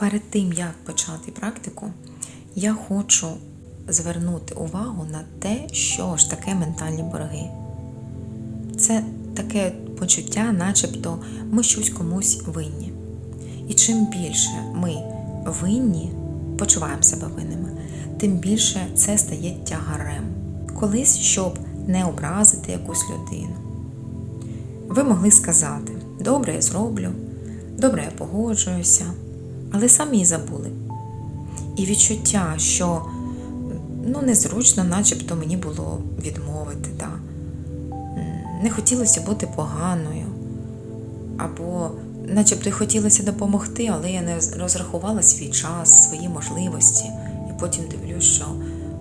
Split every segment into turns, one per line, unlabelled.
Перед тим, як почати практику, я хочу звернути увагу на те, що ж таке ментальні борги. Це таке почуття, начебто ми щось комусь винні. І чим більше ми винні, почуваємо себе винними, тим більше це стає тягарем. Колись, щоб не образити якусь людину, ви могли сказати: добре, я зроблю, добре, я погоджуюся, але самі забули. І відчуття, що ну, незручно, начебто мені було відмовити. Да? Не хотілося бути поганою, або начебто й хотілося допомогти, але я не розрахувала свій час, свої можливості, і потім дивлюсь, що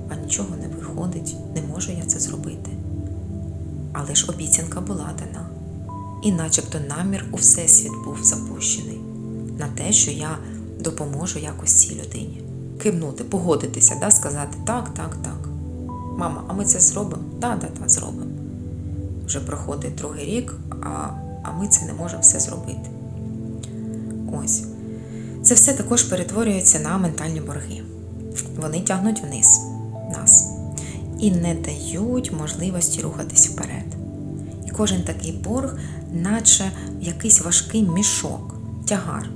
а нічого не виходить, не можу я це зробити. Але ж обіцянка була дана. І начебто намір у Всесвіт був запущений на те, що я допоможу якось цій людині. Кивнути, погодитися, да, сказати так, так, так. Мама, а ми це зробимо? Да, да, да, зробимо. Вже проходить другий рік, а, а ми це не можемо все зробити. Ось. Це все також перетворюється на ментальні борги. Вони тягнуть вниз нас і не дають можливості рухатись вперед. І кожен такий борг, наче якийсь важкий мішок, тягар.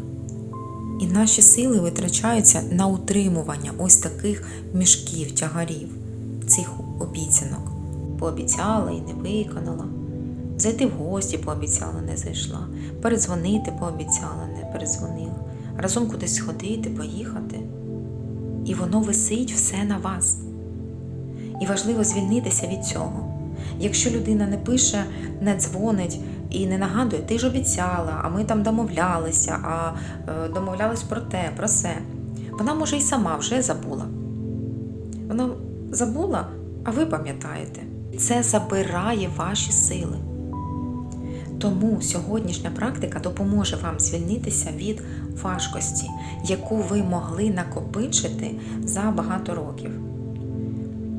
І наші сили витрачаються на утримування ось таких мішків, тягарів, цих обіцянок. Пообіцяла і не виконала. Зайти в гості пообіцяла, не зайшла. Передзвонити пообіцяла, не передзвонила. Разом кудись сходити, поїхати. І воно висить все на вас. І важливо звільнитися від цього. Якщо людина не пише, не дзвонить і не нагадує, ти ж обіцяла, а ми там домовлялися, а е, домовлялись про те, про все. Вона може і сама вже забула. Вона забула, а ви пам'ятаєте. Це забирає ваші сили. Тому сьогоднішня практика допоможе вам звільнитися від важкості, яку ви могли накопичити за багато років.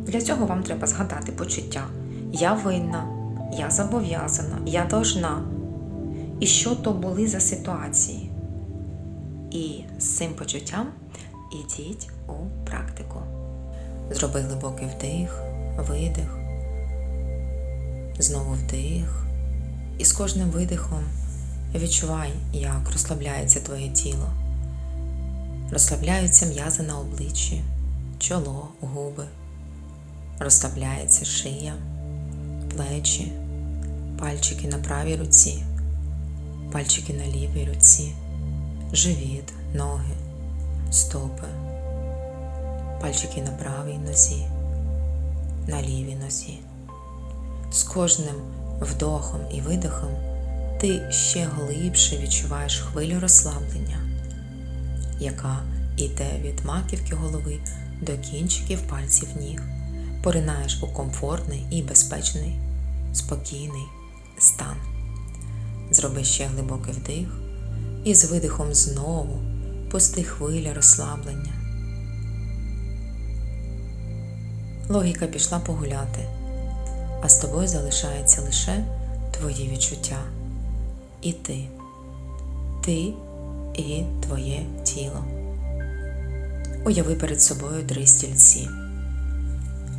Для цього вам треба згадати почуття Я винна, я зобов'язана, я должна. І що то були за ситуації. І з цим почуттям ідіть у практику. Зроби глибокий вдих, видих, знову вдих. І з кожним видихом відчувай, як розслабляється твоє тіло. Розслабляються м'язи на обличчі, чоло, губи. Розслабляється шия, плечі, пальчики на правій руці, пальчики на лівій руці, живіт, ноги, стопи, пальчики на правій нозі, на лівій нозі. З кожним вдохом і видихом ти ще глибше відчуваєш хвилю розслаблення, яка йде від маківки голови до кінчиків пальців ніг поринаєш у комфортний і безпечний, спокійний стан. Зроби ще глибокий вдих і з видихом знову пусти хвилі розслаблення. Логіка пішла погуляти, а з тобою залишається лише твої відчуття. І ти, ти і твоє тіло. Уяви перед собою три стільці.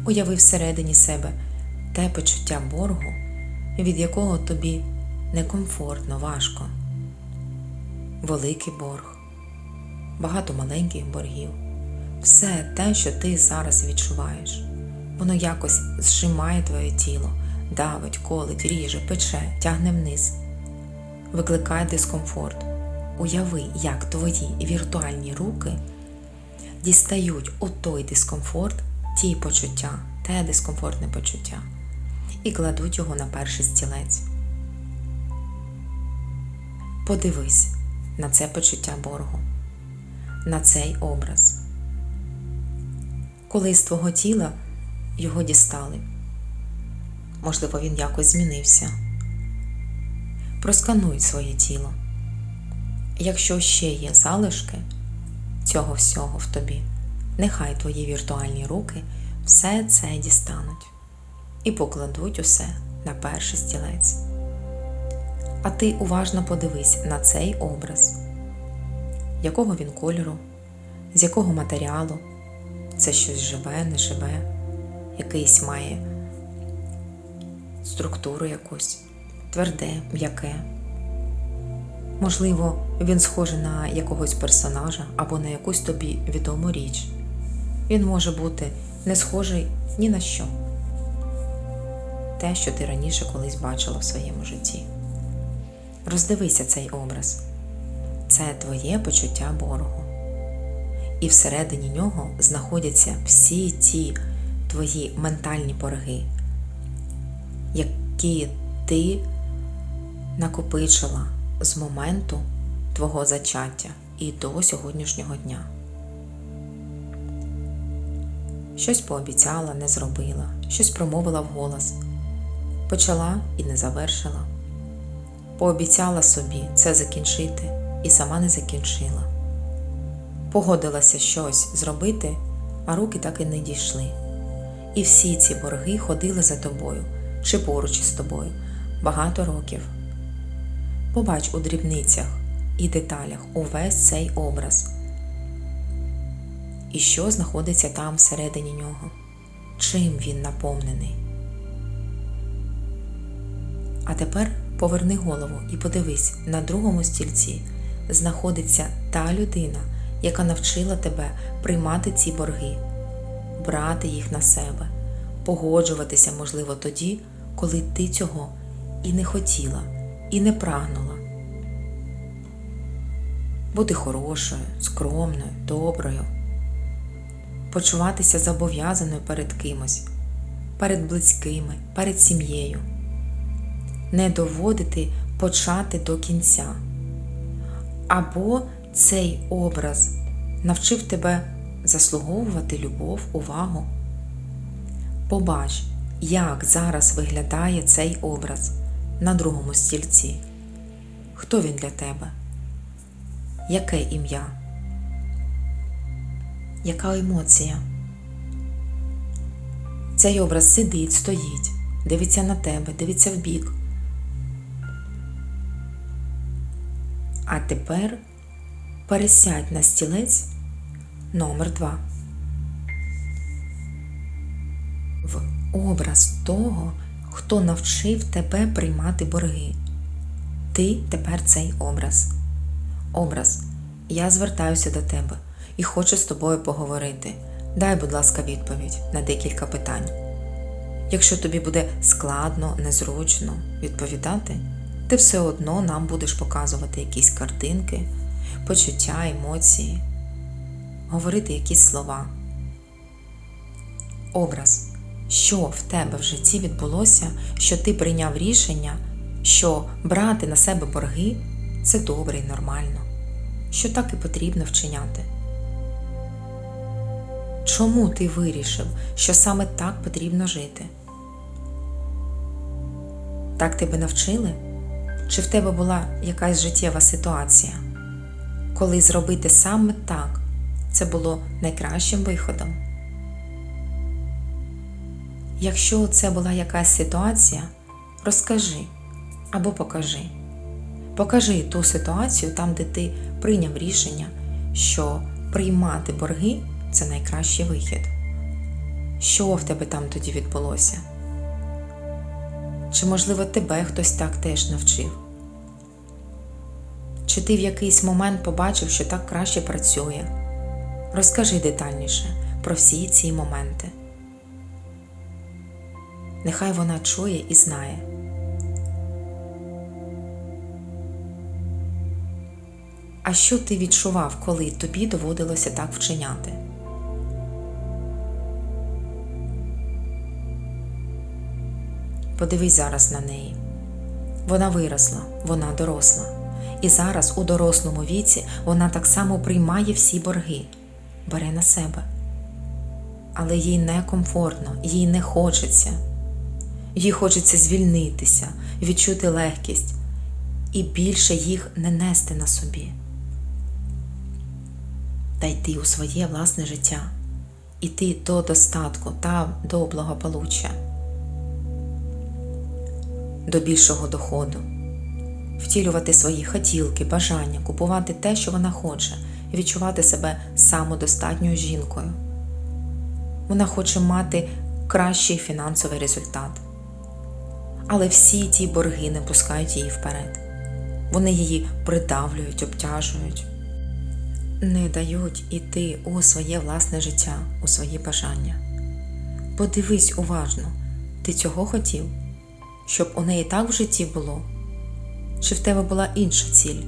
Уяви всередині себе те почуття боргу, від якого тобі некомфортно, важко. Великий борг, багато маленьких боргів. Все те, що ти зараз відчуваєш, воно якось зжимає твоє тіло, давить, колить, ріже, пече, тягне вниз, викликає дискомфорт. Уяви, як твої віртуальні руки дістають у той дискомфорт ті почуття, те дискомфортне почуття, і кладуть його на перший стілець. Подивись на це почуття боргу, на цей образ. Коли з твого тіла його дістали, можливо, він якось змінився. Проскануй своє тіло. Якщо ще є залишки цього всього в тобі нехай твої віртуальні руки все це дістануть і покладуть усе на перший стілець. А ти уважно подивись на цей образ якого він кольору, з якого матеріалу. Це щось живе, не живе, якийсь має структуру якусь, тверде, м'яке. Можливо, він схожий на якогось персонажа або на якусь тобі відому річ. Він може бути не схожий ні на що. Те, що ти раніше колись бачила в своєму житті. Роздивися цей образ. Це твоє почуття боргу. І всередині нього знаходяться всі ті твої ментальні борги, які ти накопичила з моменту твого зачаття і до сьогоднішнього дня. Щось пообіцяла, не зробила, щось промовила вголос, почала і не завершила. Пообіцяла собі це закінчити і сама не закінчила. Погодилася щось зробити, а руки так і не дійшли. І всі ці борги ходили за тобою чи поруч із тобою багато років. Побач у дрібницях і деталях увесь цей образ. І що знаходиться там всередині нього, чим він наповнений. А тепер поверни голову і подивись, на другому стільці знаходиться та людина, яка навчила тебе приймати ці борги, брати їх на себе, погоджуватися, можливо, тоді, коли ти цього і не хотіла, і не прагнула. Бути хорошою, скромною, доброю, почуватися зобов'язаною перед кимось, перед близькими, перед сім'єю, не доводити почати до кінця. Або цей образ навчив тебе заслуговувати любов, увагу. Побач, як зараз виглядає цей образ на другому стільці. Хто він для тебе? Яке ім'я? Яка емоція? Цей образ сидить, стоїть, дивиться на тебе, дивиться в бік. А тепер пересядь на стілець номер 2 В образ того, хто навчив тебе приймати борги. Ти тепер цей образ. Образ. Я звертаюся до тебе і хочу з тобою поговорити. Дай, будь ласка, відповідь на декілька питань. Якщо тобі буде складно, незручно відповідати, ти все одно нам будеш показувати якісь картинки, почуття, емоції, говорити якісь слова. Образ, що в тебе в житті відбулося, що ти прийняв рішення, що брати на себе борги це добре і нормально, що так і потрібно вчиняти. Чому ти вирішив, що саме так потрібно жити? Так тебе навчили? Чи в тебе була якась життєва ситуація, коли зробити саме так це було найкращим виходом? Якщо це була якась ситуація, розкажи або покажи. Покажи ту ситуацію там, де ти прийняв рішення, що приймати борги це найкращий вихід. Що в тебе там тоді відбулося? Чи, можливо, тебе хтось так теж навчив? Чи ти в якийсь момент побачив, що так краще працює? Розкажи детальніше про всі ці моменти. Нехай вона чує і знає. А що ти відчував, коли тобі доводилося так вчиняти? Подивись зараз на неї. Вона виросла, вона доросла. І зараз у дорослому віці вона так само приймає всі борги, бере на себе. Але їй некомфортно, їй не хочеться. Їй хочеться звільнитися, відчути легкість і більше їх не нести на собі. Та йти у своє власне життя, іти до достатку та до благополуччя, до більшого доходу, втілювати свої хотілки, бажання, купувати те, що вона хоче, відчувати себе самодостатньою жінкою. Вона хоче мати кращий фінансовий результат. Але всі ті борги не пускають її вперед. Вони її придавлюють, обтяжують, не дають іти у своє власне життя, у свої бажання. Подивись уважно, ти цього хотів, щоб у неї так в житті було, чи в тебе була інша ціль?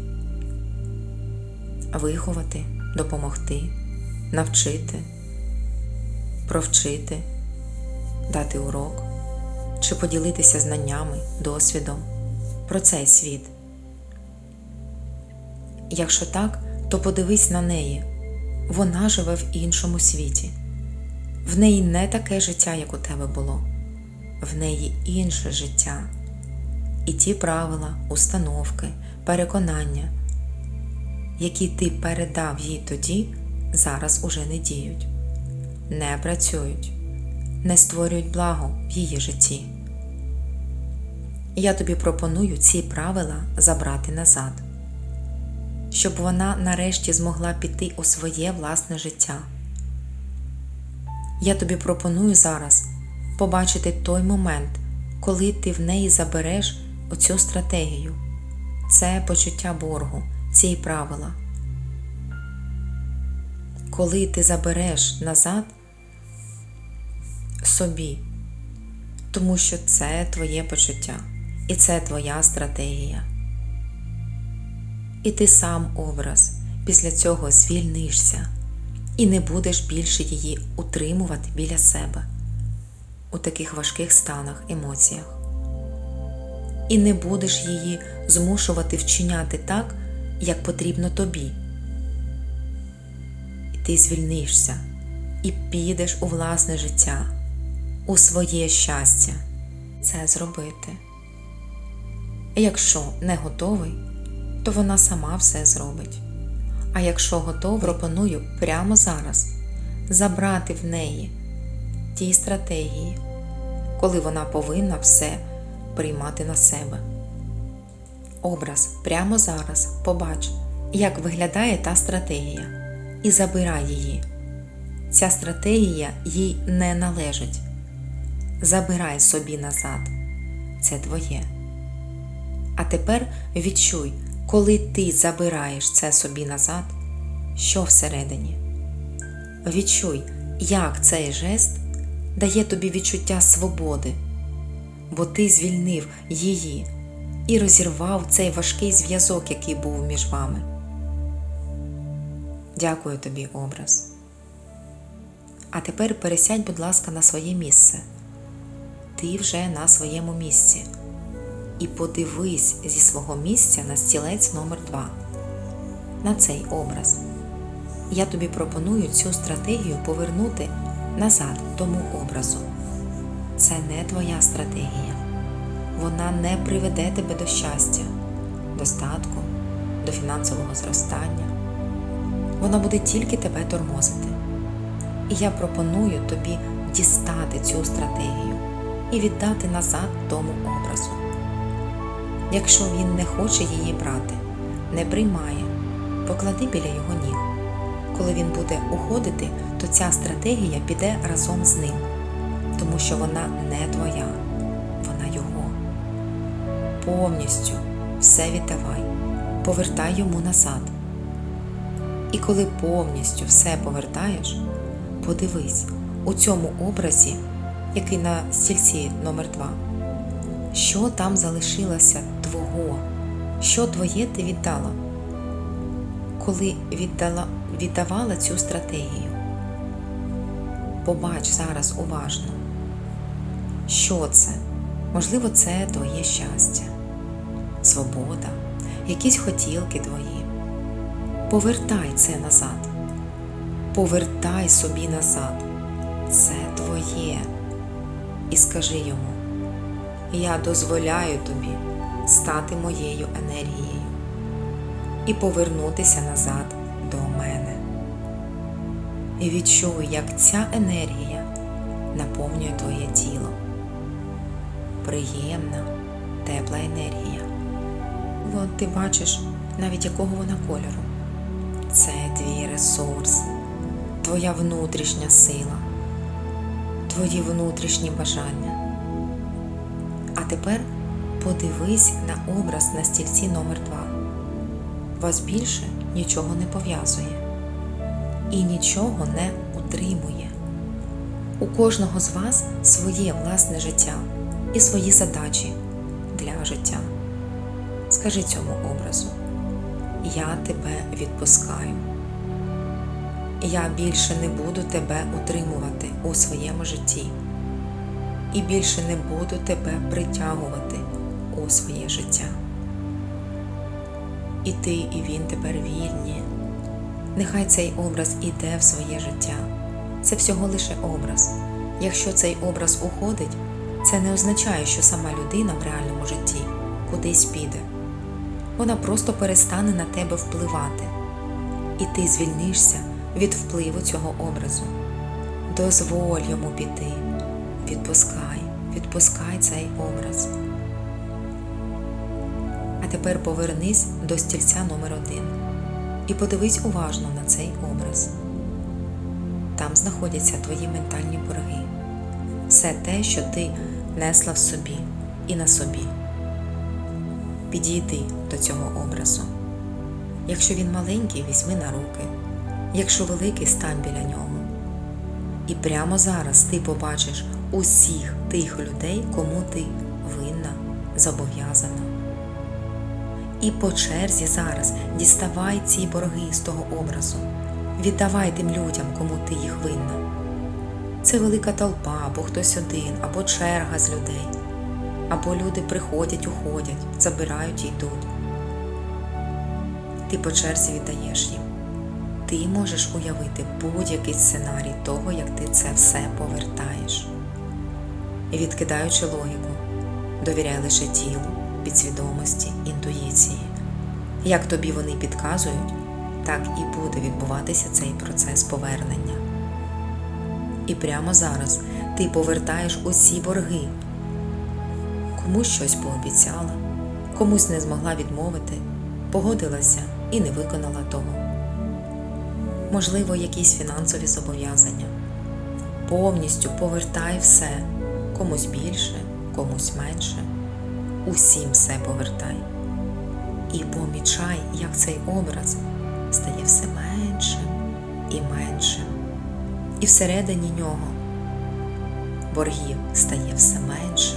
Виховати, допомогти, навчити, провчити, дати урок чи поділитися знаннями, досвідом про цей світ. Якщо так, то подивись на неї. Вона живе в іншому світі. В неї не таке життя, як у тебе було, в неї інше життя. І ті правила, установки, переконання, які ти передав їй тоді, зараз уже не діють, не працюють, не створюють благо в її житті. Я тобі пропоную ці правила забрати назад, щоб вона нарешті змогла піти у своє власне життя. Я тобі пропоную зараз побачити той момент, коли ти в неї забереш оцю стратегію, це почуття боргу, ці правила. Коли ти забереш назад собі, тому що це твоє почуття і це твоя стратегія. І ти сам образ після цього звільнишся і не будеш більше її утримувати біля себе у таких важких станах, емоціях. І не будеш її змушувати вчиняти так, як потрібно тобі. І ти звільнишся і підеш у власне життя, у своє щастя це зробити. Якщо не готовий, то вона сама все зробить. А якщо готовий, пропоную прямо зараз забрати в неї ті стратегії, коли вона повинна все приймати на себе. Образ прямо зараз побач, як виглядає та стратегія, і забирай її. Ця стратегія їй не належить. Забирай собі назад. Це твоє. А тепер відчуй, коли ти забираєш це собі назад, що всередині. Відчуй, як цей жест дає тобі відчуття свободи, бо ти звільнив її і розірвав цей важкий зв'язок, який був між вами. Дякую тобі, образ. А тепер пересядь, будь ласка, на своє місце. Ти вже на своєму місці. І подивись зі свого місця на стілець номер 2 на цей образ. Я тобі пропоную цю стратегію повернути назад тому образу. Це не твоя стратегія. Вона не приведе тебе до щастя, достатку, до фінансового зростання. Вона буде тільки тебе тормозити. І я пропоную тобі дістати цю стратегію і віддати назад тому образу. Якщо він не хоче її брати, не приймає, поклади біля його ніг. Коли він буде уходити, то ця стратегія піде разом з ним, тому що вона не твоя, вона його. Повністю все віддавай, повертай йому назад. І коли повністю все повертаєш, подивись у цьому образі, який на стільці номер 2 що там залишилося твого, що твоє ти віддала, коли віддала, віддавала цю стратегію. Побач зараз уважно, що це? Можливо, це твоє щастя, свобода, якісь хотілки твої. Повертай це назад, повертай собі назад. Це твоє. І скажи йому. Я дозволяю тобі стати моєю енергією і повернутися назад до мене. І відчуй, як ця енергія наповнює твоє тіло. Приємна, тепла енергія, Можливо, ти бачиш навіть якого вона кольору. Це твій ресурс, твоя внутрішня сила, твої внутрішні бажання. А тепер подивись на образ на стільці номер 2 Вас більше нічого не пов'язує і нічого не утримує. У кожного з вас своє власне життя і свої задачі для життя. Скажи цьому образу: Я тебе відпускаю. Я більше не буду тебе утримувати у своєму житті. І більше не буду тебе притягувати у своє життя. І ти, і він тепер вільні. Нехай цей образ іде в своє життя. Це всього лише образ. Якщо цей образ уходить, це не означає, що сама людина в реальному житті кудись піде. Вона просто перестане на тебе впливати, і ти звільнишся від впливу цього образу. Дозволь йому піти. Відпускай, відпускай цей образ. А тепер повернись до стільця номер один і подивись уважно на цей образ. Там знаходяться твої ментальні борги, все те, що ти несла в собі і на собі. Підійди до цього образу. Якщо він маленький, візьми на руки, якщо великий, стань біля нього. І прямо зараз ти побачиш усіх тих людей, кому ти винна, зобов'язана. І по черзі зараз діставай ці борги з того образу. Віддавай тим людям, кому ти їх винна. Це велика толпа, або хтось один, або черга з людей, або люди приходять, уходять, забирають і йдуть. Ти по черзі віддаєш їм. Ти можеш уявити будь-який сценарій того, як ти це все повертаєш. І відкидаючи логіку, довіряй лише тілу, підсвідомості, інтуїції. Як тобі вони підказують, так і буде відбуватися цей процес повернення. І прямо зараз ти повертаєш усі борги. Комусь щось пообіцяла, комусь не змогла відмовити, погодилася і не виконала того. Можливо, якісь фінансові зобов'язання. Повністю повертай все, комусь більше, комусь менше. Усім все повертай. І помічай, як цей образ стає все меншим і меншим. І всередині нього боргів стає все менше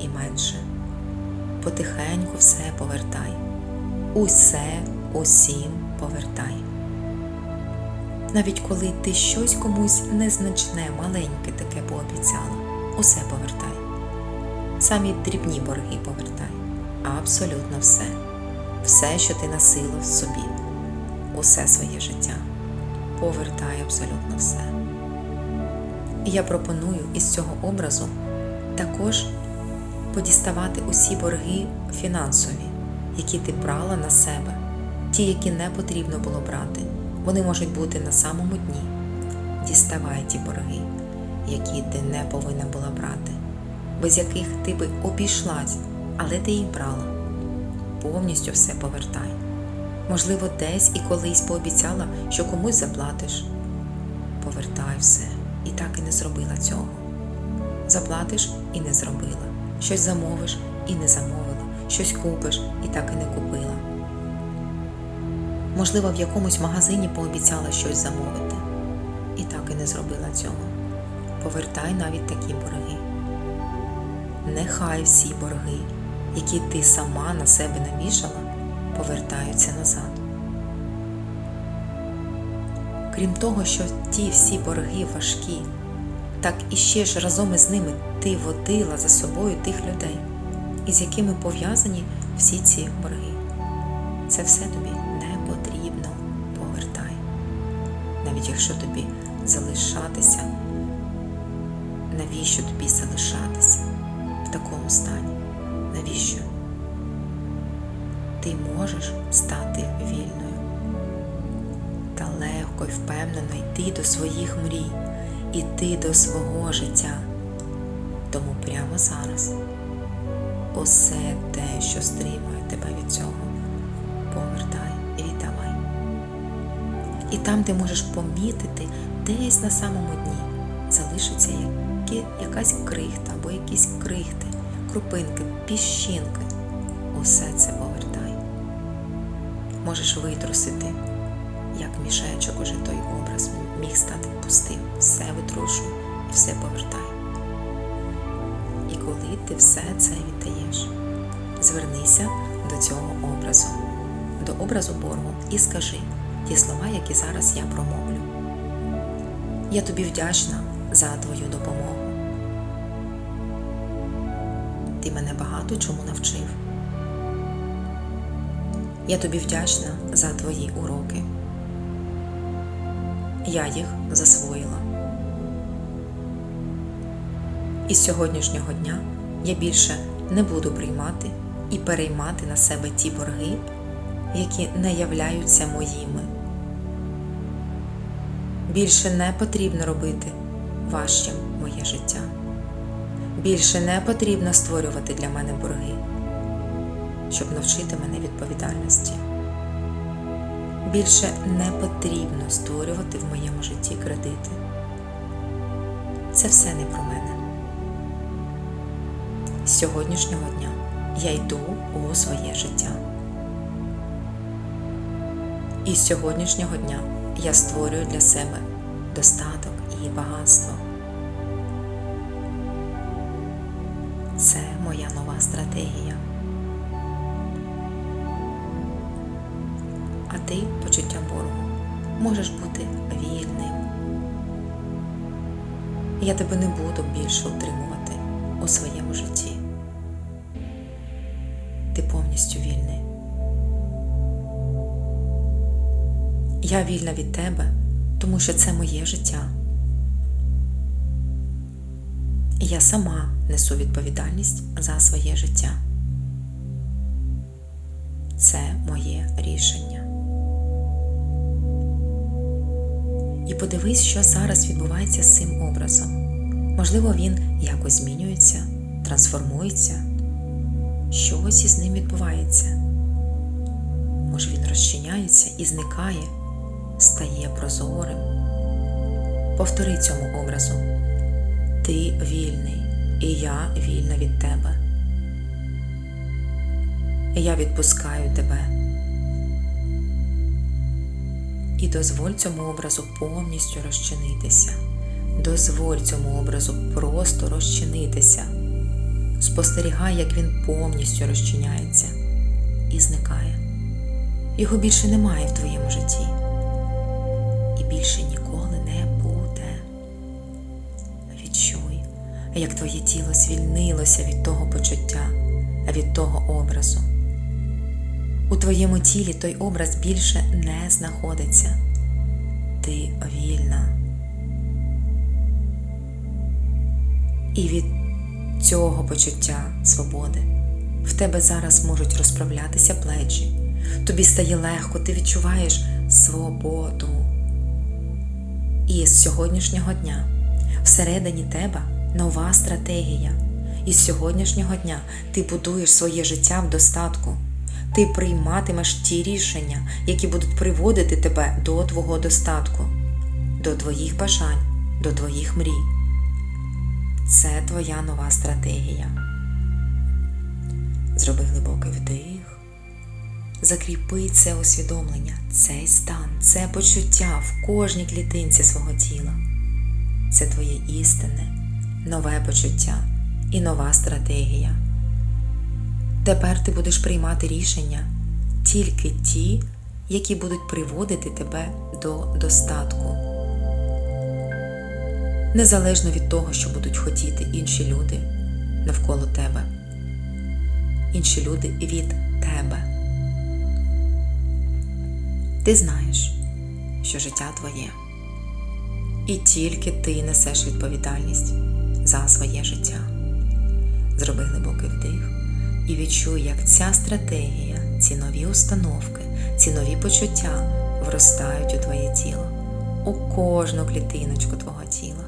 і менше. Потихеньку все повертай. Усе усім повертай. Навіть коли ти щось комусь незначне, маленьке таке пообіцяла, усе повертай. Самі дрібні борги повертай. Абсолютно все. Все, що ти насила в собі, усе своє життя. Повертай абсолютно все. І я пропоную із цього образу також подіставати усі борги фінансові, які ти брала на себе, ті, які не потрібно було брати. Вони можуть бути на самому дні. Діставай ті борги, які ти не повинна була брати, без яких ти би обійшлась, але ти їх брала. Повністю все повертай. Можливо, десь і колись пообіцяла, що комусь заплатиш. Повертай все і так і не зробила цього. Заплатиш і не зробила. Щось замовиш і не замовила, щось купиш і так і не купила. Можливо, в якомусь магазині пообіцяла щось замовити, і так і не зробила цього. Повертай навіть такі борги. Нехай всі борги, які ти сама на себе навішала, повертаються назад. Крім того, що ті всі борги важкі, так і ще ж разом із ними ти водила за собою тих людей, із якими пов'язані всі ці борги. Це все тобі не потрібно. Повертай. Навіть якщо тобі залишатися, навіщо тобі залишатися в такому стані? Навіщо? Ти можеш стати вільною та легко і впевнено йти до своїх мрій, іти до свого життя. Тому прямо зараз усе те, що стримує тебе від цього, повертай і віддавай. І там, де можеш помітити, десь на самому дні залишиться які, якась крихта або якісь крихти, крупинки, піщинки. Усе це повертай. Можеш витрусити, як мішечок уже той образ міг стати пустим. Все витрушуй і все повертай. І коли ти все це віддаєш, звернися до цього образу, до образу боргу і скажи ті слова, які зараз я промовлю. Я тобі вдячна за твою допомогу. Ти мене багато чому навчив. Я тобі вдячна за твої уроки. Я їх засвоїла. І з сьогоднішнього дня я більше не буду приймати і переймати на себе ті борги, які не являються моїми. Більше не потрібно робити важчим моє життя. Більше не потрібно створювати для мене борги, щоб навчити мене відповідальності. Більше не потрібно створювати в моєму житті кредити. Це все не про мене. З сьогоднішнього дня я йду у своє життя. І з сьогоднішнього дня я створюю для себе достаток і багатство. Моя нова стратегія. А ти, почуття боргу, можеш бути вільним. Я тебе не буду більше утримувати у своєму житті. Ти повністю вільний. Я вільна від тебе, тому що це моє життя. І я сама несу відповідальність за своє життя. Це моє рішення. І подивись, що зараз відбувається з цим образом. Можливо, він якось змінюється, трансформується, щось із ним відбувається. Може, він розчиняється і зникає, стає прозорим. Повтори цьому образу. Ти вільний, і я вільна від тебе. Я відпускаю тебе. І дозволь цьому образу повністю розчинитися. Дозволь цьому образу просто розчинитися. Спостерігай, як він повністю розчиняється і зникає. Його більше немає в твоєму житті. І більше ніколи не як твоє тіло звільнилося від того почуття, від того образу. У твоєму тілі той образ більше не знаходиться. Ти вільна. І від цього почуття свободи в тебе зараз можуть розправлятися плечі. Тобі стає легко, ти відчуваєш свободу. І з сьогоднішнього дня всередині тебе нова стратегія. І з сьогоднішнього дня ти будуєш своє життя в достатку. Ти прийматимеш ті рішення, які будуть приводити тебе до твого достатку, до твоїх бажань, до твоїх мрій. Це твоя нова стратегія. Зроби глибокий вдих. Закріпи це усвідомлення, цей стан, це почуття в кожній клітинці свого тіла. Це твоє істинне, нове почуття і нова стратегія. Тепер ти будеш приймати рішення тільки ті, які будуть приводити тебе до достатку. Незалежно від того, що будуть хотіти інші люди навколо тебе, інші люди від тебе. Ти знаєш, що життя твоє, і тільки ти несеш відповідальність за своє життя. Зроби глибокий вдих і відчуй, як ця стратегія, ці нові установки, ці нові почуття вростають у твоє тіло, у кожну клітиночку твого тіла.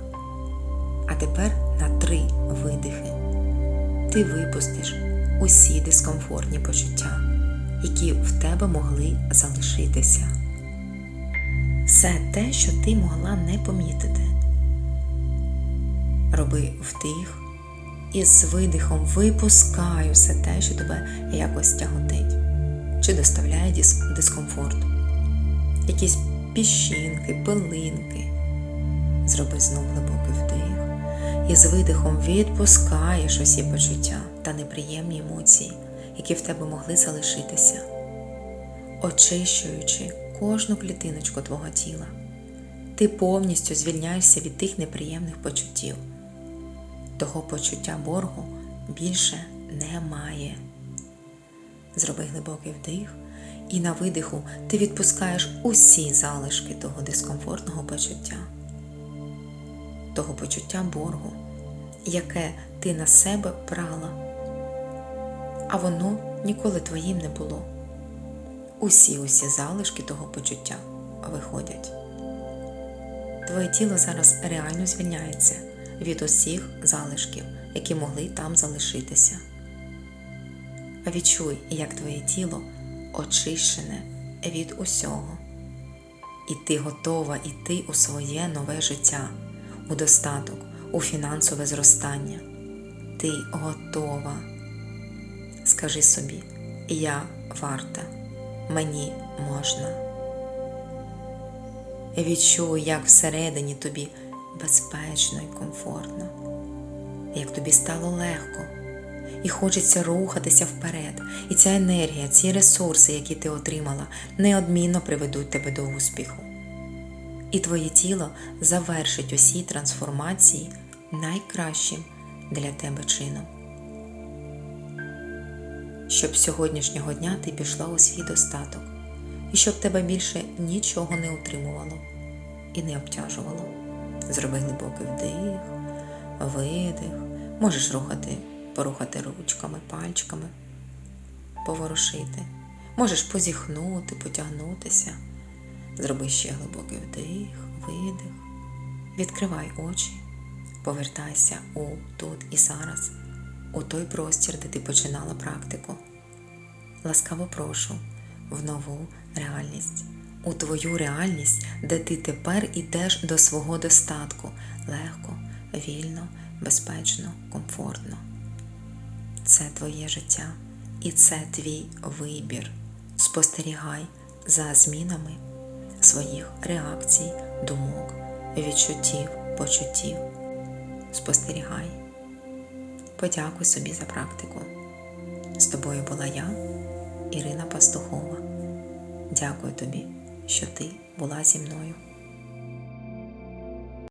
А тепер на три видихи ти випустиш усі дискомфортні почуття, які в тебе могли залишитися. Все те, що ти могла не помітити. Роби вдих і з видихом випускай все те, що тебе якось тяготить, чи доставляє дис- дискомфорт. Якісь піщинки, пилинки. Зроби знов глибокий вдих і з видихом відпускаєш усі почуття та неприємні емоції, які в тебе могли залишитися, очищуючи кожну клітиночку твого тіла. Ти повністю звільняєшся від тих неприємних почуттів. Того почуття боргу більше немає. Зроби глибокий вдих, і на видиху ти відпускаєш усі залишки того дискомфортного почуття, того почуття боргу, яке ти на себе брала, а воно ніколи твоїм не було. Усі усі залишки того почуття виходять. Твоє тіло зараз реально звільняється від усіх залишків, які могли там залишитися. Відчуй, як твоє тіло очищене від усього, і ти готова йти у своє нове життя, у достаток, у фінансове зростання. Ти готова. Скажи собі, я варта, мені можна. Відчуй, як всередині тобі безпечно і комфортно, як тобі стало легко, і хочеться рухатися вперед. І ця енергія, ці ресурси, які ти отримала, неодмінно приведуть тебе до успіху. І твоє тіло завершить усі трансформації найкращим для тебе чином. Щоб сьогоднішнього дня ти пішла у свій достаток, і щоб тебе більше нічого не утримувало і не обтяжувало. Зроби глибокий вдих, видих, можеш рухати, порухати ручками, пальчиками, поворушити, можеш позіхнути, потягнутися. Зроби ще глибокий вдих, видих, відкривай очі, повертайся у тут і зараз, у той простір, де ти починала практику. Ласкаво прошу в нову реальність, у твою реальність, де ти тепер ідеш до свого достатку легко, вільно, безпечно, комфортно. Це твоє життя і це твій вибір. Спостерігай за змінами своїх реакцій, думок, відчуттів, почуттів. Спостерігай. Подякуй собі за практику. З тобою була я, Ірина Пастухова. Дякую тобі, що ти була зі мною.